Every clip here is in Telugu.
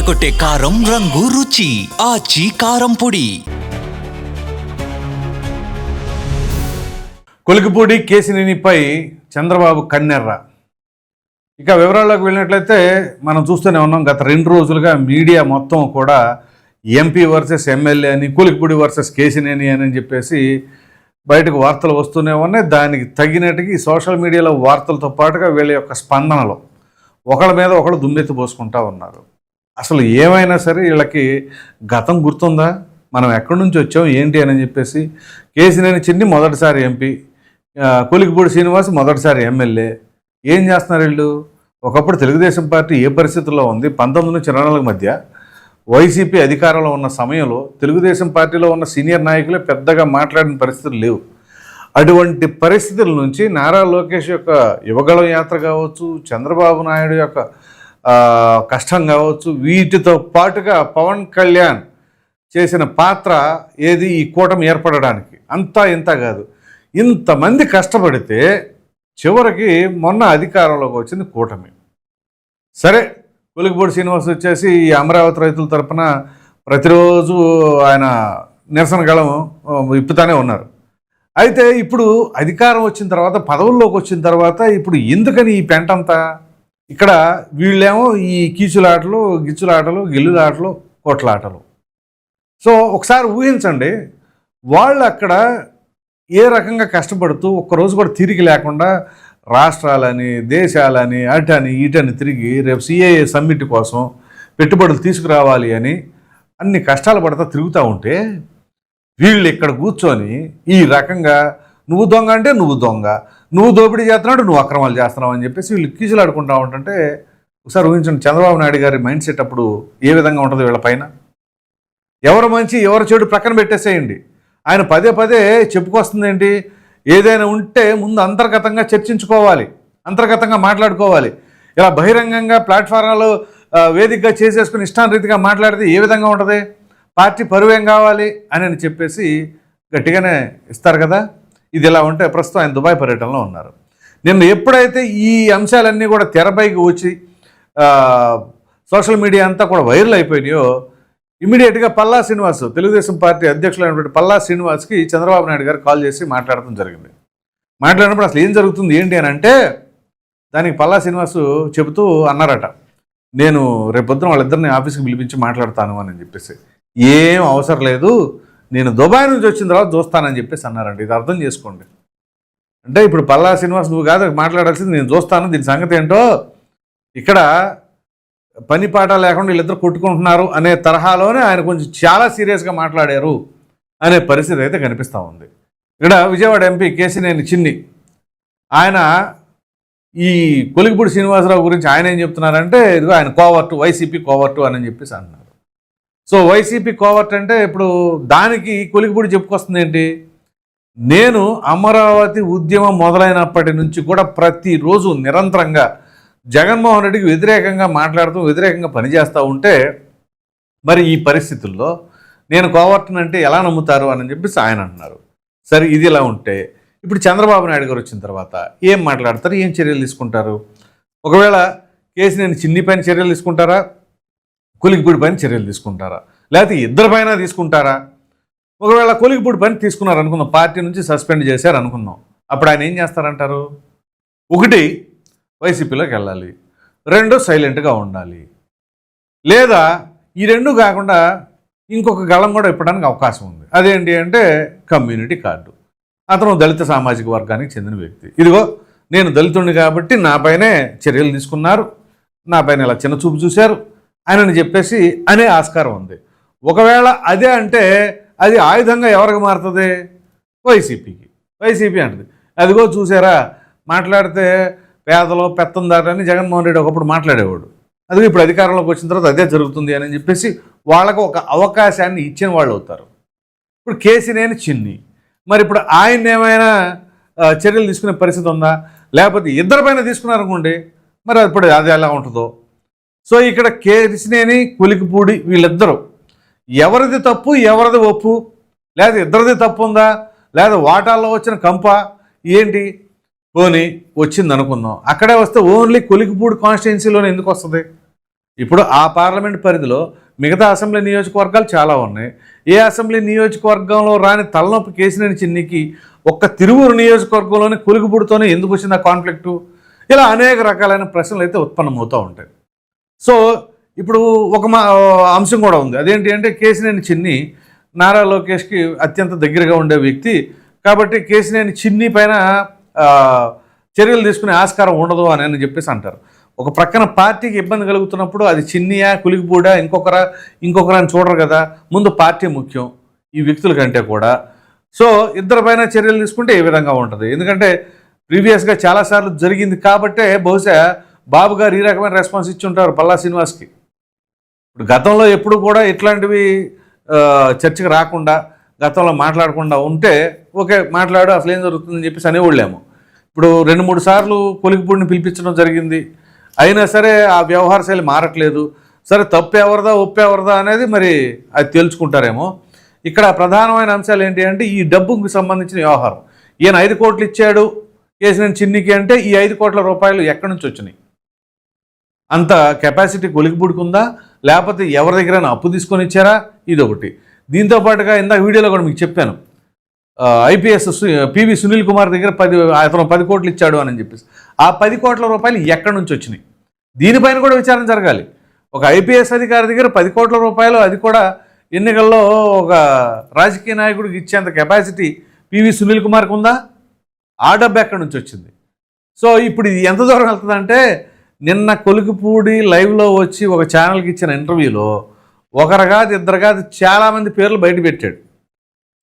అదరకొట్టే కారం రంగు రుచి ఆచి కారం పొడి. కొలికిపూడి కేసినేనిపై చంద్రబాబు కన్నెర్ర. ఇక వివరాల్లోకి వెళ్ళినట్లయితే మనం చూస్తూనే ఉన్నాం గత రెండు రోజులుగా మీడియా మొత్తం కూడా ఎంపీ వర్సెస్ ఎమ్మెల్యే అని కొలికిపూడి వర్సెస్ కేసినేని అని చెప్పేసి బయటకు వార్తలు వస్తూనే ఉన్నాయి. దానికి తగినట్టుగా ఈ సోషల్ మీడియాలో వార్తలతో పాటుగా వీళ్ళ యొక్క స్పందనలో ఒకళ్ళ మీద ఒకళ్ళు దుమ్మెత్తి పోసుకుంటా ఉన్నారు. అసలు ఏమైనా సరే వీళ్ళకి గతం గుర్తుందా? మనం ఎక్కడి నుంచి వచ్చాం? ఏంటి అని చెప్పేసి కేసినేని చిన్ని మొదటిసారి ఎంపీ కూలికిపూడి శ్రీనివాస్ మొదటిసారి ఎమ్మెల్యే. ఏం చేస్తున్నారు వీళ్ళు? ఒకప్పుడు తెలుగుదేశం పార్టీ ఏ పరిస్థితుల్లో ఉంది? పంతొమ్మిది నుంచి ఇరవై మధ్య వైసీపీ అధికారంలో ఉన్న సమయంలో తెలుగుదేశం పార్టీలో ఉన్న సీనియర్ నాయకులే పెద్దగా మాట్లాడిన పరిస్థితులు లేవు. అటువంటి పరిస్థితుల నుంచి నారా లోకేష్ యొక్క యువగళం యాత్ర కావచ్చు చంద్రబాబు నాయుడు యొక్క కష్టం కావచ్చు. వీటితో పాటుగా పవన్ కళ్యాణ్ చేసిన పాత్ర ఏది? ఈ కూటమి ఏర్పడడానికి. అంతా ఇంత కాదు. ఇంతమంది కష్టపడితే చివరికి మొన్న అధికారంలోకి వచ్చింది కూటమి. సరే కొలికిపూడి శ్రీనివాస్ వచ్చేసి ఈ అమరావతి రైతుల తరపున ప్రతిరోజు ఆయన నిరసన గళం ఇప్పుతానే ఉన్నారు. అయితే ఇప్పుడు అధికారం వచ్చిన తర్వాత పదవుల్లోకి వచ్చిన తర్వాత ఇప్పుడు ఎందుకని ఈ పెంటంతా? ఇక్కడ వీళ్ళేమో ఈ కీచులాటలు గిచ్చులాటలు గిల్లులాటలు కొట్లాటలు. సో ఒకసారి ఊహించండి వాళ్ళు అక్కడ ఏ రకంగా కష్టపడుతూ ఒక్కరోజు కూడా తిరిగి లేకుండా రాష్ట్రాలని దేశాలని అటని ఇటని తిరిగి రేపు సిఏఏ సమ్మిట్ కోసం పెట్టుబడులు తీసుకురావాలి అని అన్ని కష్టాలు పడతా తిరుగుతూ ఉంటే వీళ్ళు ఇక్కడ కూర్చొని ఈ రకంగా నువ్వు దొంగ అంటే నువ్వు దొంగ నువ్వు దోపిడీ చేస్తున్నాడు నువ్వు అక్రమాలు చేస్తున్నావు అని చెప్పేసి వీళ్ళు కీచులాడుకుంటా ఉంటుంటే ఒకసారి ఊహించండి చంద్రబాబు నాయుడు గారి మైండ్ సెట్ అప్పుడు ఏ విధంగా ఉంటుంది వీళ్ళ పైన? ఎవరు మంచి ఎవరు చెడు ప్రక్కన పెట్టేసేయండి. ఆయన పదే పదే చెప్పుకొస్తుంది ఏంటి ఏదైనా ఉంటే ముందు అంతర్గతంగా చర్చించుకోవాలి అంతర్గతంగా మాట్లాడుకోవాలి. ఇలా బహిరంగంగా ప్లాట్ఫారాలు వేదికగా చేసేసుకుని ఇష్టానరీతిగా మాట్లాడితే ఏ విధంగా ఉంటుంది? పార్టీ పరువేం కావాలి అని చెప్పేసి గట్టిగానే ఇస్తారు కదా? ఇది ఇలా ఉంటే ప్రస్తుతం ఆయన దుబాయ్ పర్యటనలో ఉన్నారు. నిన్న ఎప్పుడైతే ఈ అంశాలన్నీ కూడా తెరపైకి వచ్చి సోషల్ మీడియా అంతా కూడా వైరల్ అయిపోయినాయో ఇమీడియట్గా పల్లా శ్రీనివాస్ తెలుగుదేశం పార్టీ అధ్యక్షులైనటువంటి పల్లా శ్రీనివాస్కి చంద్రబాబు నాయుడు గారు కాల్ చేసి మాట్లాడటం జరిగింది. మాట్లాడినప్పుడు అసలు ఏం జరుగుతుంది ఏంటి అని అంటే దానికి పల్లా శ్రీనివాస్ చెబుతూ అన్నారట నేను రేపొద్దున వాళ్ళిద్దరిని ఆఫీస్కి పిలిపించి మాట్లాడతాను అని చెప్పేసి. ఏం అవసరం లేదు నేను దుబాయ్ నుంచి వచ్చిన తర్వాత చూస్తానని చెప్పేసి అన్నారండి. ఇది అర్థం చేసుకోండి. అంటే ఇప్పుడు పల్లా శ్రీనివాస్ నువ్వు కాదు మాట్లాడాల్సింది నేను చూస్తాను. దీని సంగతి ఏంటో ఇక్కడ పని పాట లేకుండా వీళ్ళిద్దరు కొట్టుకుంటున్నారు అనే తరహాలోనే ఆయన కొంచెం చాలా సీరియస్గా మాట్లాడారు అనే పరిస్థితి అయితే కనిపిస్తూ ఉంది. ఇక్కడ విజయవాడ ఎంపీ కేసినేని చిన్ని ఆయన ఈ కొలిగిపూడి శ్రీనివాసరావు గురించి ఆయన ఏం చెప్తున్నారంటే ఇదిగో ఆయన కోవర్టు వైసీపీ కోవర్టు అని చెప్పేసి అన్నారు. సో వైసీపీ కోవర్ట్ అంటే ఇప్పుడు దానికి కొలికిపూడి చెప్పుకొస్తుంది ఏంటి నేను అమరావతి ఉద్యమం మొదలైనప్పటి నుంచి కూడా ప్రతిరోజు నిరంతరంగా జగన్మోహన్ రెడ్డికి వ్యతిరేకంగా మాట్లాడుతూ వ్యతిరేకంగా పనిచేస్తూ ఉంటే మరి ఈ పరిస్థితుల్లో నేను కోవర్టనంటే ఎలా నమ్ముతారు అని చెప్పేసి ఆయన అంటున్నారు. సరే ఇది ఇలా ఉంటే ఇప్పుడు చంద్రబాబు నాయుడు గారు వచ్చిన తర్వాత ఏం మాట్లాడతారు? ఏం చర్యలు తీసుకుంటారు? ఒకవేళ కేసు నేను చిన్ని పైన చర్యలు తీసుకుంటారా? కూలికిపూడి పైన చర్యలు తీసుకుంటారా? లేకపోతే ఇద్దరి పైన తీసుకుంటారా? ఒకవేళ కూలికిపూడి పైన తీసుకున్నారు అనుకుందాం పార్టీ నుంచి సస్పెండ్ చేశారు అనుకుందాం అప్పుడు ఆయన ఏం చేస్తారంటారు? ఒకటి వైసీపీలోకి వెళ్ళాలి. రెండు సైలెంట్గా ఉండాలి. లేదా ఈ రెండు కాకుండా ఇంకొక గళం కూడా ఇప్పడానికి అవకాశం ఉంది. అదేంటి అంటే కమ్యూనిటీ కార్డు. అతను దళిత సామాజిక వర్గానికి చెందిన వ్యక్తి. ఇదిగో నేను దళితుడిని కాబట్టి నాపైనే చర్యలు తీసుకున్నారు. నాపైన ఇలా చిన్న చూపు చూశారు. అని చెప్పేసి అనే ఆస్కారం ఉంది. ఒకవేళ అదే అంటే అది ఆయుధంగా ఎవరికి మారుతుంది? వైసీపీకి. వైసీపీ అంటది. అదిగో చూసారా మాట్లాడితే పేదలు పెత్తందారని జగన్మోహన్ రెడ్డి ఒకప్పుడు మాట్లాడేవాడు. అదిగో ఇప్పుడు అధికారంలోకి వచ్చిన తర్వాత అదే జరుగుతుంది అని చెప్పేసి వాళ్ళకు ఒక అవకాశాన్ని ఇచ్చిన వాళ్ళు అవుతారు. ఇప్పుడు కేసీనేని చిన్ని. మరి ఇప్పుడు ఆయన ఏమైనా చర్యలు తీసుకునే పరిస్థితి ఉందా? లేకపోతే ఇద్దరిపైన తీసుకున్నారనుకోండి మరి ఇప్పుడు అది ఎలా ఉంటుందో? సో ఇక్కడ కేసినేని కులికిపూడి వీళ్ళిద్దరూ. ఎవరిది తప్పు ఎవరిది ఒప్పు? లేదా ఇద్దరిది తప్పు ఉందా? లేదా వాటాల్లో వచ్చిన కంప? ఏంటి? పోని వచ్చింది అనుకుందాం. అక్కడే వస్తే ఓన్లీ కొలికిపూడి కాన్స్టిట్యున్సీలోనే ఎందుకు వస్తుంది? ఇప్పుడు ఆ పార్లమెంట్ పరిధిలో మిగతా అసెంబ్లీ నియోజకవర్గాలు చాలా ఉన్నాయి. ఏ అసెంబ్లీ నియోజకవర్గంలో రాని తలనొప్పి కేసినేని చిన్నికి ఒక్క తిరువురు నియోజకవర్గంలోని కొలికిపూడితోనే ఎందుకు వచ్చింది ఆ కాన్ఫ్లిక్టు? ఇలా అనేక రకాలైన ప్రశ్నలు అయితే ఉత్పన్నమవుతూ ఉంటాయి. సో ఇప్పుడు ఒక మా అంశం కూడా ఉంది. అదేంటి అంటే కేసినేని చిన్ని నారా లోకేష్కి అత్యంత దగ్గరగా ఉండే వ్యక్తి. కాబట్టి కేసినేని చిన్ని పైన చర్యలు తీసుకునే ఆస్కారం ఉండదు అని అని చెప్పేసి అంటారు. ఒక ప్రక్కన పార్టీకి ఇబ్బంది కలుగుతున్నప్పుడు అది చిన్నియా కులిగిపూడా ఇంకొకరా ఇంకొకరా అని చూడరు కదా. ముందు పార్టీ ముఖ్యం ఈ వ్యక్తుల కంటే కూడా. సో ఇద్దరి పైన చర్యలు తీసుకుంటే ఏ విధంగా ఉంటుంది. ఎందుకంటే ప్రీవియస్గా చాలాసార్లు జరిగింది కాబట్టే బహుశా బాబు గారు ఈ రకమైన రెస్పాన్స్ ఇచ్చి ఉంటారు పల్లా శ్రీనివాస్కి. ఇప్పుడు గతంలో ఎప్పుడు కూడా ఇట్లాంటివి చర్చకు రాకుండా గతంలో మాట్లాడకుండా ఉంటే ఓకే మాట్లాడు అసలు ఏం జరుగుతుందని చెప్పేసి అనేవాళ్ళేమో. ఇప్పుడు రెండు మూడు సార్లు కొలిగిపూడిని పిలిపించడం జరిగింది. అయినా సరే ఆ వ్యవహార శైలి మారట్లేదు. సరే తప్పు ఎవరిదా ఒప్పు ఎవరిదా అనేది మరి అది తేల్చుకుంటారేమో. ఇక్కడ ప్రధానమైన అంశాలు ఏంటి అంటే ఈ డబ్బుకి సంబంధించిన వ్యవహారం. ఈయన ఐదు కోట్లు ఇచ్చాడు వేసిన చిన్నికి అంటే ఈ ఐదు కోట్ల రూపాయలు ఎక్కడి నుంచి వచ్చినాయి? అంత కెపాసిటీ కొలికిపుడుకుందా లేకపోతే ఎవరి దగ్గర అప్పు తీసుకొని ఇచ్చారా? ఇది ఒకటి దీంతో పాటుగా ఇందాక వీడియోలో కూడా మీకు చెప్పాను. ఐపీఎస్ పివి సునీల్ కుమార్ దగ్గర పది అతను పది కోట్లు ఇచ్చాడు అని చెప్పేసి. ఆ పది కోట్ల రూపాయలు ఎక్కడి నుంచి వచ్చినాయి? దీనిపైన కూడా విచారణ జరగాలి. ఒక ఐపీఎస్ అధికారి దగ్గర పది కోట్ల రూపాయలు అది కూడా ఎన్నికల్లో ఒక రాజకీయ నాయకుడికి ఇచ్చేంత కెపాసిటీ పివి సునీల్ కుమార్కి ఉందా? ఆ డబ్బు ఎక్కడి నుంచి వచ్చింది? సో ఇప్పుడు ఇది ఎంత దూరం వెళ్తుందంటే నిన్న కొలికిపూడి లైవ్లో వచ్చి ఒక ఛానల్కి ఇచ్చిన ఇంటర్వ్యూలో ఒకరు కాదు ఇద్దరు కాదు చాలామంది పేర్లు బయట పెట్టాడు.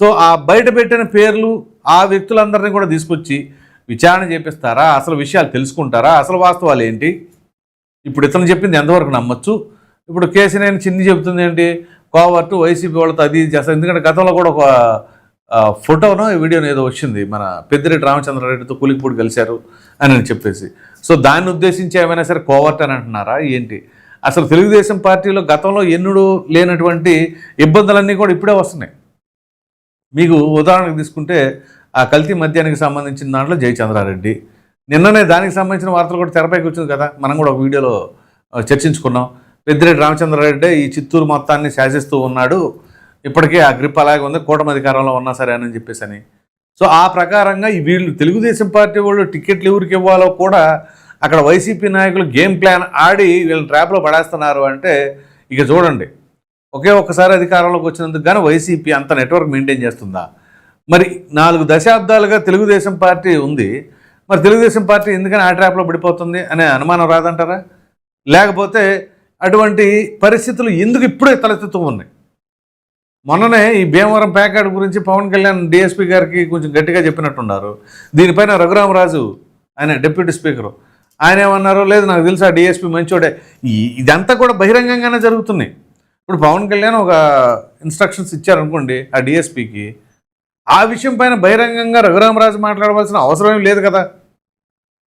సో ఆ బయట పెట్టిన పేర్లు ఆ వ్యక్తులందరినీ కూడా తీసుకొచ్చి విచారణ చేపిస్తారా? అసలు విషయాలు తెలుసుకుంటారా? అసలు వాస్తవాలు ఏంటి? ఇప్పుడు ఇతను చెప్పింది ఎంతవరకు నమ్మొచ్చు? ఇప్పుడు కేసీనేని చిన్ని చెబుతుంది ఏంటి? కోవర్టు వైసీపీ వాళ్ళతో అది చేస్తారు. ఎందుకంటే గతంలో కూడా ఒక ఫోటోనో వీడియోనో ఏదో వచ్చింది. మన పెద్దిరెడ్డి రామచంద్రారెడ్డితో కూలిపూడి కలిశారు అని అని చెప్పేసి. సో దాన్ని ఉద్దేశించి ఏమైనా సరే కోవర్ట్ అని అంటున్నారా? ఏంటి? అసలు తెలుగుదేశం పార్టీలో గతంలో ఎన్నడూ లేనటువంటి ఇబ్బందులన్నీ కూడా ఇప్పుడే వస్తున్నాయి. మీకు ఉదాహరణకు తీసుకుంటే ఆ కల్తీ మద్యానికి సంబంధించిన దాంట్లో జయచంద్రారెడ్డి. నిన్ననే దానికి సంబంధించిన వార్తలు కూడా తెరపైకి వచ్చింది కదా? మనం కూడా ఒక వీడియోలో చర్చించుకున్నాం. పెద్దిరెడ్డి రామచంద్రారెడ్డి ఈ చిత్తూరు మొత్తాన్ని శాసిస్తూ ఉన్నాడు. ఇప్పటికే ఆ గ్రిప్ అలాగే ఉంది. కూటమి అధికారంలో ఉన్నా సరే అని చెప్పేసి అని సో ఆ ప్రకారంగా వీళ్ళు తెలుగుదేశం పార్టీ వాళ్ళు టికెట్లు ఎవరికి ఇవ్వాలో కూడా అక్కడ వైసీపీ నాయకులు గేమ్ ప్లాన్ ఆడి వీళ్ళని ట్రాప్లో పడేస్తున్నారు అంటే ఇక చూడండి. ఒకే ఒక్కసారి అధికారంలోకి వచ్చినందుకు కానీ వైసీపీ అంత నెట్వర్క్ మెయింటైన్ చేస్తుందా? మరి నాలుగు దశాబ్దాలుగా తెలుగుదేశం పార్టీ ఉంది. మరి తెలుగుదేశం పార్టీ ఎందుకని ఆ ట్రాప్లో పడిపోతుంది అనే అనుమానం రాదంటారా? లేకపోతే అటువంటి పరిస్థితులు ఎందుకు ఇప్పుడే తలెత్తుతూ ఉన్నాయి? మొన్ననే ఈ భీమవరం ప్యాకెట్ గురించి పవన్ కళ్యాణ్ డిఎస్పీ గారికి కొంచెం గట్టిగా చెప్పినట్టున్నారు. దీనిపైన రఘురామరాజు ఆయన డిప్యూటీ స్పీకరు ఆయన ఏమన్నారో? లేదు నాకు తెలుసు ఆ డిఎస్పీ మంచోడే. ఇదంతా కూడా బహిరంగంగానే జరుగుతున్నాయి. ఇప్పుడు పవన్ కళ్యాణ్ ఒక ఇన్స్ట్రక్షన్స్ ఇచ్చారనుకోండి ఆ డిఎస్పీకి ఆ విషయం పైన బహిరంగంగా రఘురామరాజు మాట్లాడవలసిన అవసరం ఏం లేదు కదా.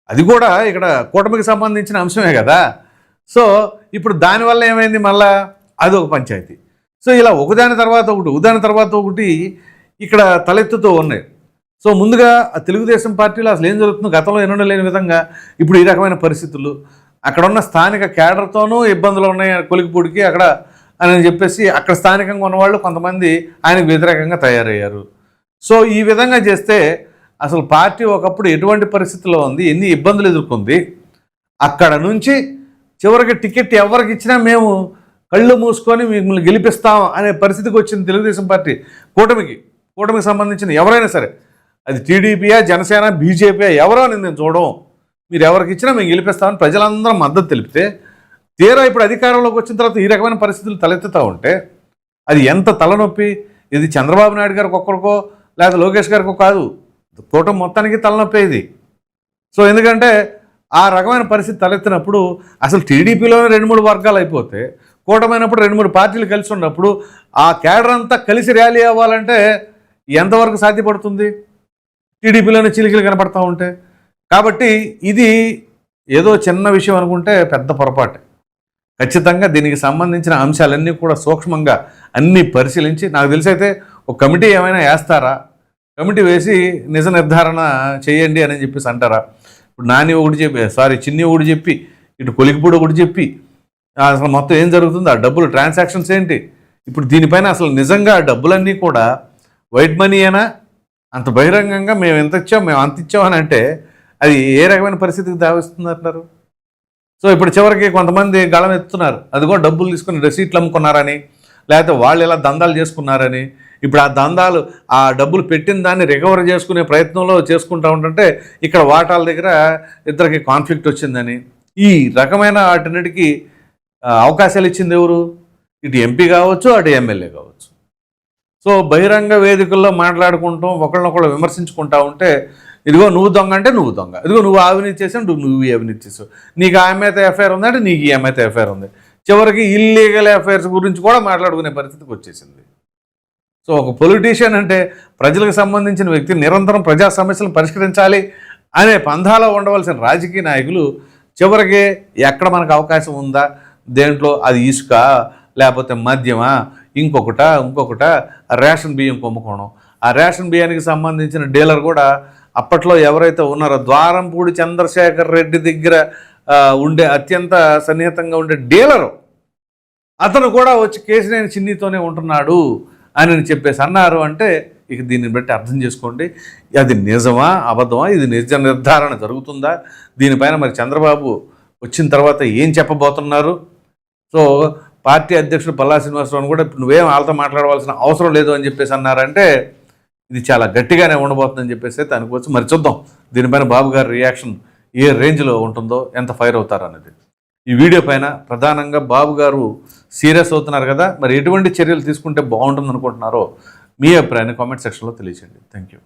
అది కూడా ఇక్కడ కూటమికి సంబంధించిన అంశమే కదా. సో ఇప్పుడు దానివల్ల ఏమైంది మళ్ళా? అది ఒక పంచాయతీ. సో ఇలా ఒకదాని తర్వాత ఒకటి ఒకదాని తర్వాత ఒకటి ఇక్కడ తలెత్తుతూ ఉన్నాయి. సో ముందుగా తెలుగుదేశం పార్టీలో అసలు ఏం జరుగుతుందో గతంలో ఎన్నడూ లేని విధంగా ఇప్పుడు ఈ రకమైన పరిస్థితులు అక్కడ ఉన్న స్థానిక కేడర్తోనూ ఇబ్బందులు ఉన్నాయి కొలికిపూడికి అక్కడ అని చెప్పేసి అక్కడ స్థానికంగా ఉన్నవాళ్ళు కొంతమంది ఆయనకు వ్యతిరేకంగా తయారయ్యారు. సో ఈ విధంగా చేస్తే అసలు పార్టీ ఒకప్పుడు ఎటువంటి పరిస్థితుల్లో ఉంది ఎన్ని ఇబ్బందులు ఎదుర్కొంది? అక్కడ నుంచి చివరికి టికెట్ ఎవరికి ఇచ్చినా మేము కళ్ళు మూసుకొని మిమ్మల్ని గెలిపిస్తాం అనే పరిస్థితికి వచ్చింది తెలుగుదేశం పార్టీ కూటమికి. కూటమికి సంబంధించిన ఎవరైనా సరే అది టీడీపీయా జనసేన బీజేపీ ఎవరో అని నేను చూడడం. మీరు ఎవరికి ఇచ్చినా మేము గెలిపిస్తామని ప్రజలందరం మద్దతు తెలిపితే తీరా ఇప్పుడు అధికారంలోకి వచ్చిన తర్వాత ఈ రకమైన పరిస్థితులు తలెత్తుతూ ఉంటే అది ఎంత తలనొప్పి? ఇది చంద్రబాబు నాయుడు గారికి ఒక్కరికో లేదా లోకేష్ గారికో కాదు. కూటమి మొత్తానికి తలనొప్పి ఇది. సో ఎందుకంటే ఆ రకమైన పరిస్థితి తలెత్తినప్పుడు అసలు టీడీపీలోనే రెండు మూడు వర్గాలు అయిపోతే కూటమైనప్పుడు రెండు మూడు పార్టీలు కలిసి ఉన్నప్పుడు ఆ కేడర్ అంతా కలిసి ర్యాలీ అవ్వాలంటే ఎంతవరకు సాధ్యపడుతుంది? టీడీపీలోనే చిలికలు కనపడతా ఉంటే. కాబట్టి ఇది ఏదో చిన్న విషయం అనుకుంటే పెద్ద పొరపాటే. ఖచ్చితంగా దీనికి సంబంధించిన అంశాలన్నీ కూడా సూక్ష్మంగా అన్నీ పరిశీలించి నాకు తెలిసైతే ఒక కమిటీ ఏమైనా వేస్తారా? కమిటీ వేసి నిజ నిర్ధారణ చేయండి అని చెప్పేసి అంటారా? ఇప్పుడు నాని ఒకటి చెప్పి సారీ చిన్ని ఒకటి చెప్పి ఇటు కొలికిపూడి ఒకటి చెప్పి అసలు మొత్తం ఏం జరుగుతుంది? ఆ డబ్బులు ట్రాన్సాక్షన్స్ ఏంటి? ఇప్పుడు దీనిపైన అసలు నిజంగా ఆ డబ్బులన్నీ కూడా వైట్ మనీ అయినా అంత బహిరంగంగా మేము ఎంత ఇచ్చాం మేము అంత ఇచ్చాం అని అంటే అది ఏ రకమైన పరిస్థితికి దావిస్తుంది అంటున్నారు సో ఇప్పుడు చివరికి కొంతమంది గళం ఎత్తున్నారు అదిగో డబ్బులు తీసుకుని రెసీట్లు అమ్ముకున్నారని లేకపోతే వాళ్ళు ఇలా దందాలు చేసుకున్నారని. ఇప్పుడు ఆ దందాలు ఆ డబ్బులు పెట్టిన దాన్ని రికవర్ చేసుకునే ప్రయత్నంలో చేసుకుంటా ఉంటుంటే ఇక్కడ వాటాల దగ్గర ఇద్దరికి కాన్ఫ్లిక్ట్ వచ్చిందని. ఈ రకమైన వాటిన్నిటికీ అవకాశాలు ఇచ్చింది ఎవరు? ఇటు ఎంపీ కావచ్చు అటు ఎమ్మెల్యే కావచ్చు. సో బహిరంగ వేదికల్లో మాట్లాడుకుంటాం ఒకళ్ళనొకళ్ళు విమర్శించుకుంటా ఉంటే ఇదిగో నువ్వు దొంగ అంటే నువ్వు దొంగ. ఇదిగో నువ్వు అవినీతి చేసావు నువ్వు నువ్వు అవినీతి చేసావు. నీకు ఆ అమ్మాయితో ఎఫ్ఐఆర్ ఉందంటే నీకు ఈ అమ్మాయితో ఎఫ్ఐఆర్ ఉంది. చివరికి ఇల్లీగల్ ఎఫ్ఐఆర్స్ గురించి కూడా మాట్లాడుకునే పరిస్థితికి వచ్చేసింది. సో ఒక పొలిటీషియన్ అంటే ప్రజలకు సంబంధించిన వ్యక్తి నిరంతరం ప్రజా సమస్యలను పరిష్కరించాలి అనే పంధాలో ఉండవలసిన రాజకీయ నాయకులు చివరికి ఎక్కడ మనకు అవకాశం ఉందా? దేంట్లో అది ఇసుక లేకపోతే మద్యమా? ఇంకొకట ఇంకొకట రేషన్ బియ్యం కొమ్ముకోవడం ఆ రేషన్ బియ్యానికి సంబంధించిన డీలర్ కూడా అప్పట్లో ఎవరైతే ఉన్నారో ద్వారంపూడి చంద్రశేఖర్ రెడ్డి దగ్గర ఉండే అత్యంత సన్నిహితంగా ఉండే డీలరు అతను కూడా వచ్చి కేసినేని చిన్నితోనే ఉంటున్నాడు అని చెప్పేసి అన్నారు అంటే ఇక దీన్ని బట్టి అర్థం చేసుకోండి. అది నిజమా? అబద్ధమా? ఇది నిజ నిర్ధారణ జరుగుతుందా? దీనిపైన మరి చంద్రబాబు వచ్చిన తర్వాత ఏం చెప్పబోతున్నారు? సో పార్టీ అధ్యక్షుడు పల్లా శ్రీనివాసరావు కూడా నువ్వేం వాళ్ళతో మాట్లాడవలసిన అవసరం లేదు అని చెప్పేసి అన్నారంటే ఇది చాలా గట్టిగానే ఉండబోతుందని చెప్పేసి అయితే అనుకోవచ్చు. మరి చూద్దాం దీనిపైన బాబు గారి రియాక్షన్ ఏ రేంజ్లో ఉంటుందో ఎంత ఫైర్ అవుతారు అనేది. ఈ వీడియో పైన ప్రధానంగా బాబు గారు సీరియస్ అవుతున్నారు కదా మరి ఎటువంటి చర్యలు తీసుకుంటే బాగుంటుంది అనుకుంటున్నారో మీ అభిప్రాయాన్ని కామెంట్ సెక్షన్లో తెలియచేయండి. Thank you